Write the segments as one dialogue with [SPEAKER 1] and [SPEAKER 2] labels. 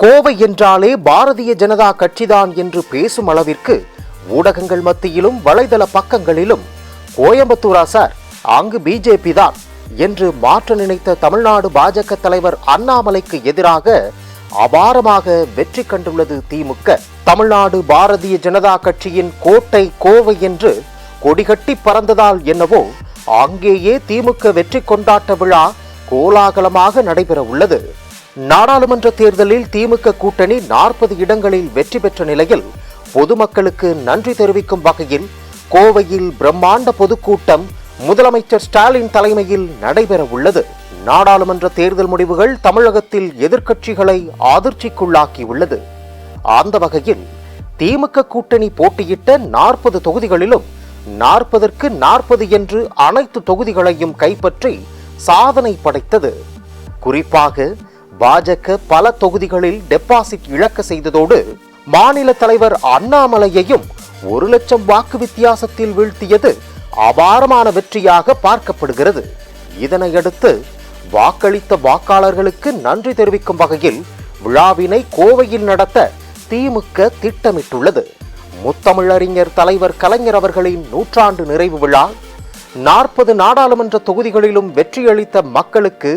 [SPEAKER 1] கோவை என்றாலே பாரதிய ஜனதா கட்சிதான் என்று பேசும் அளவிற்கு ஊடகங்கள் மத்தியிலும் வலைதள பக்கங்களிலும் கோயம்புத்தூரா சார் அங்கு பிஜேபி தான் என்று மாற்ற நினைத்த தமிழ்நாடு பாஜக தலைவர் அண்ணாமலைக்கு எதிராக அபாரமாக வெற்றி கண்டுள்ளது திமுக. தமிழ்நாடு பாரதிய ஜனதா கட்சியின் கோட்டை கோவை என்று கொடிகட்டி பறந்ததால் என்னவோ அங்கேயே திமுக வெற்றி கொண்டாட்ட விழா கோலாகலமாக நடைபெற உள்ளது நாடாளுமன்ற தேர்தலில் திமுக கூட்டணி நாற்பது இடங்களில் வெற்றி பெற்ற நிலையில் பொதுமக்களுக்கு நன்றி தெரிவிக்கும் வகையில் கோவையில் பிரம்மாண்ட பொதுக்கூட்டம் முதலமைச்சர் ஸ்டாலின் தலைமையில் நடைபெற உள்ளது. நாடாளுமன்ற தேர்தல் முடிவுகள் தமிழகத்தில் எதிர்க்கட்சிகளை அதிர்ச்சிக்குள்ளாக்கியுள்ளது. அந்த வகையில் திமுக கூட்டணி போட்டியிட்ட நாற்பது தொகுதிகளிலும் நாற்பதற்கு நாற்பது என்று அனைத்து தொகுதிகளையும் கைப்பற்றி சாதனை படைத்தது. குறிப்பாக பாஜக பல தொகுதிகளில் டெபாசிட் இழக்க செய்ததோடு மாநில தலைவர் அண்ணாமலையையும் ஒரு லட்சம் வாக்கு வித்தியாசத்தில் வீழ்த்தியது அபாரமான வெற்றியாக பார்க்கப்படுகிறது. இதனையடுத்து வாக்களித்த வாக்காளர்களுக்கு நன்றி தெரிவிக்கும் வகையில் விழாவினை கோவையில் நடத்த திமுக திட்டமிட்டுள்ளது. முத்தமிழறிஞர் தலைவர் கலைஞர் அவர்களின் நூற்றாண்டு நிறைவு விழா நாற்பது நாடாளுமன்ற தொகுதிகளிலும் வெற்றியளித்த மக்களுக்கு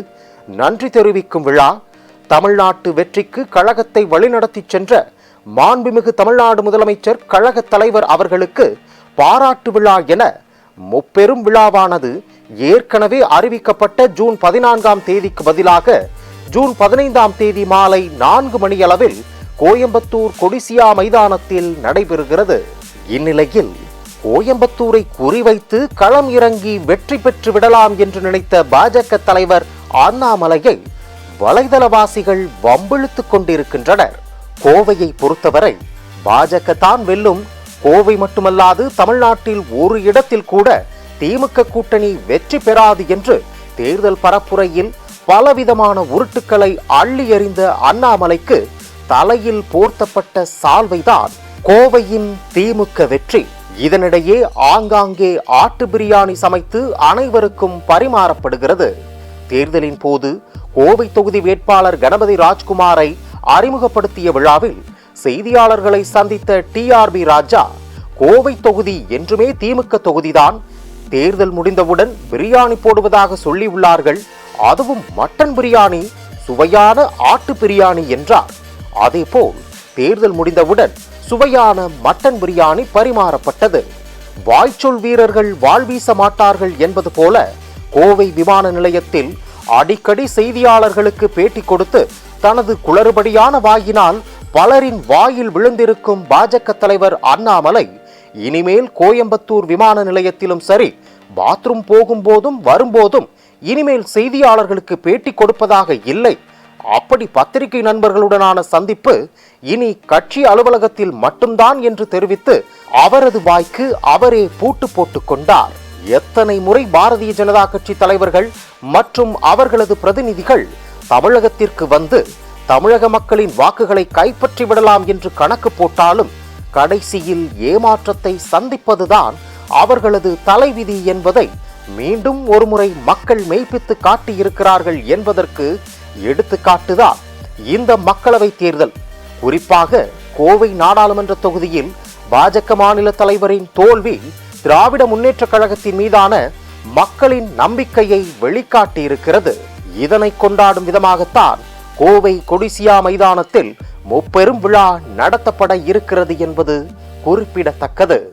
[SPEAKER 1] நன்றி தெரிவிக்கும் விழா தமிழ்நாட்டு வெற்றிக்கு கழகத்தை வழிநடத்தி சென்ற மாண்புமிகு தமிழ்நாடு முதலமைச்சர் கழக தலைவர் அவர்களுக்கு பாராட்டு விழா என முப்பெரும் விழாவானது ஏற்கனவே அறிவிக்கப்பட்ட ஜூன் பதினான்காம் தேதிக்கு பதிலாக ஜூன் பதினைந்தாம் தேதி மாலை நான்கு மணியளவில் கோயம்புத்தூர் கொடிசியா மைதானத்தில் நடைபெறுகிறது. இந்நிலையில் கோயம்புத்தூரை குறிவைத்து களம் இறங்கி வெற்றி பெற்று விடலாம் என்று நினைத்த பாஜக தலைவர் அண்ணாமலையை வலைதளவாசிகள் வம்பிழுத்துக் கொண்டிருக்கின்றனர். கோவையை பொறுத்தவரை பாஜக தான் வெல்லும். கோவை மட்டுமல்லாது தமிழ்நாட்டில் ஒரு இடத்தில் கூட திமுக கூட்டணி வெற்றி பெறாது என்று தேர்தல் பரப்புரையில் பலவிதமான உருட்டுக்களை அள்ளி எறிந்த அண்ணாமலைக்கு தலையில் போர்த்தப்பட்ட சால்வைதான் கோவையின் திமுக வெற்றி. இதனிடையே ஆங்காங்கே ஆட்டு பிரியாணி சமைத்து அனைவருக்கும் பரிமாறப்படுகிறது. தேர்தலின் போது கோவை தொகுதி வேட்பாளர் கணபதி ராஜ்குமாரை அறிமுகப்படுத்திய விழாவில் செய்தியாளர்களை சந்தித்த டிஆர்பி ராஜா கோவை தொகுதி என்றுமே திமுக தொகுதிதான். தேர்தல் முடிந்தவுடன் பிரியாணி போடுவதாக சொல்லியுள்ளார்கள். அதுவும் மட்டன் பிரியாணி சுவையான ஆட்டு பிரியாணி என்றார். அதேபோல் தேர்தல் முடிந்தவுடன் சுவையான மட்டன் பிரியாணி பரிமாறப்பட்டது. வாய்ச்சொல் வீரர்கள் வாழ்வீச மாட்டார்கள் என்பது போல கோவை விமான நிலையத்தில் அடிக்கடி செய்தியாளர்களுக்கு பேட்டி கொடுத்து தனது குளறுபடியான வாயினால் பலரின் வாயில் விழுந்திருக்கும் பாஜக தலைவர் அண்ணாமலை இனிமேல் கோயம்புத்தூர் விமான நிலையத்திலும் சரி பாத்ரூம் போகும்போதும் வரும்போதும் இனிமேல் செய்தியாளர்களுக்கு பேட்டி கொடுப்பதாக இல்லை. அப்படி பத்திரிகை நண்பர்களுடனான சந்திப்பு இனி கட்சி அலுவலகத்தில் மட்டும்தான் என்று தெரிவித்து அவரது வாய்க்கு அவரே பூட்டு போட்டுக் கொண்டார். எத்தனை முறை பாரதிய ஜனதா கட்சி தலைவர்கள் மற்றும் அவர்களது பிரதிநிதிகள் தமிழகத்திற்கு வந்து தமிழக மக்களின் வாக்குகளை கைப்பற்றி விடலாம் என்று கணக்கு போட்டாலும் கடைசியில் ஏமாற்றத்தை சந்திப்பதுதான் அவர்களது தலைவிதி என்பதை மீண்டும் ஒருமுறை மக்கள் மெய்ப்பித்து காட்டியிருக்கிறார்கள் என்பதற்கு எடுத்துக்காட்டுதான் இந்த மக்களவை தேர்தல். குறிப்பாக கோவை நாடாளுமன்ற தொகுதியில் பாஜக மாநில தலைவரின் தோல்வி திராவிட முன்னேற்ற கழகத்தின் மீதான மக்களின் நம்பிக்கையை வெளிக்காட்டியிருக்கிறது. இதனை கொண்டாடும் விதமாகத்தான் கோவை கொடிசியா மைதானத்தில் முப்பெரும் விழா நடத்தப்பட இருக்கிறது என்பது குறிப்பிடத்தக்கது.